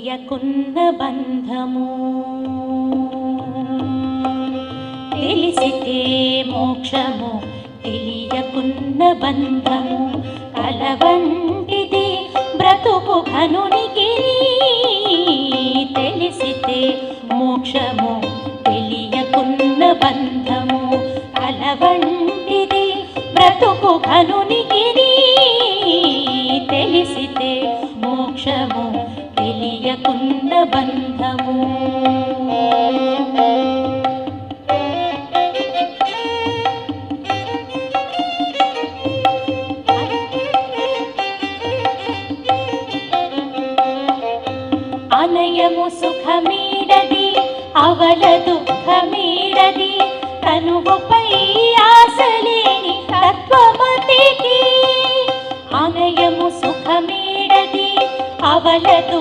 తెలియకున్న బంధము. తెలిసితే మోక్షము తెలియకున్న బంధము. కలవంటిది బ్రతుకు ఘనునికి తెలిసితే మోక్షము తెలియకున్న బంధము. కలవంటిది బ్రతుకు ఘనునికి బంధము. అనయము సుఖమీడది అవల దుఃఖమీడది కనువుపై ఆశలేని తత్వమతికి. అనయము సుఖమీడది అవల దుఃఖమీడది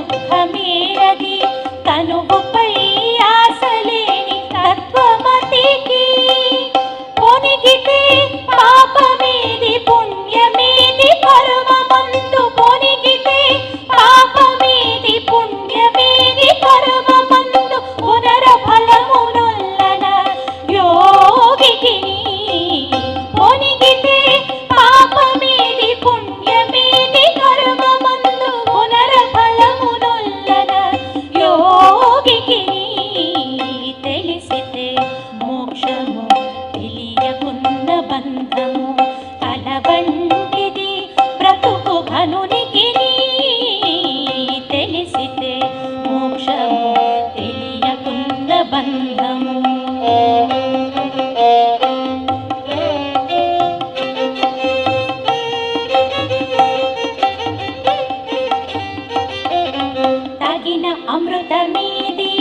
అమృతమేది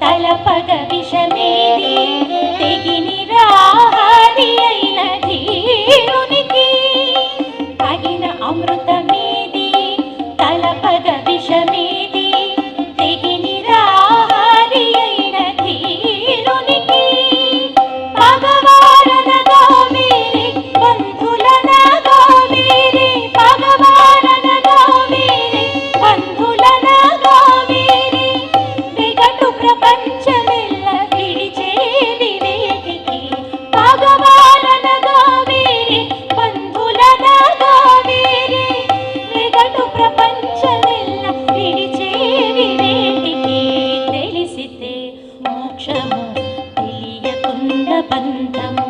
తలపగ విషమేది. ప్రపంచమెల్ల విడిచే వివేకికి తెలిసితే మోక్షము తెలియకుండ బంధము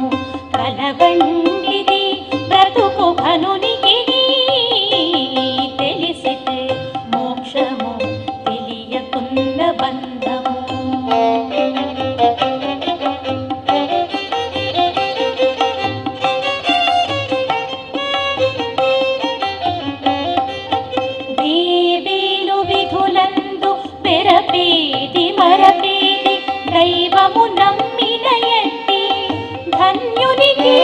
కలవంటిది బ్రతుకు ఘనునికి తెలిసితే మోక్షము తెలియకుండ బంధము. దైవము నమ్మిన ఎట్టి ధన్యునికి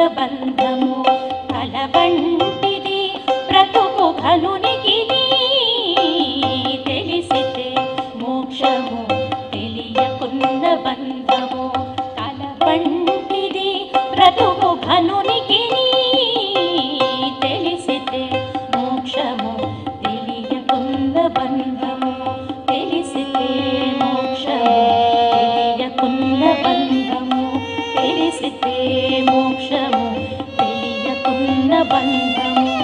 తెలియకున్న బంధము కలబంటిది బ్రతుకు ఘనునికి తెలిసితే మోక్షము తెలియకున్న బంధము కలబంటిది బ్రతుకు ఘనునికి తెలిసితే మోక్షము తెలియకున్న బంధము తెలిసితే మోక్షము తెలియకున్న బంధము తెలిసితే మోక్షము తెలియకున్న బంధము.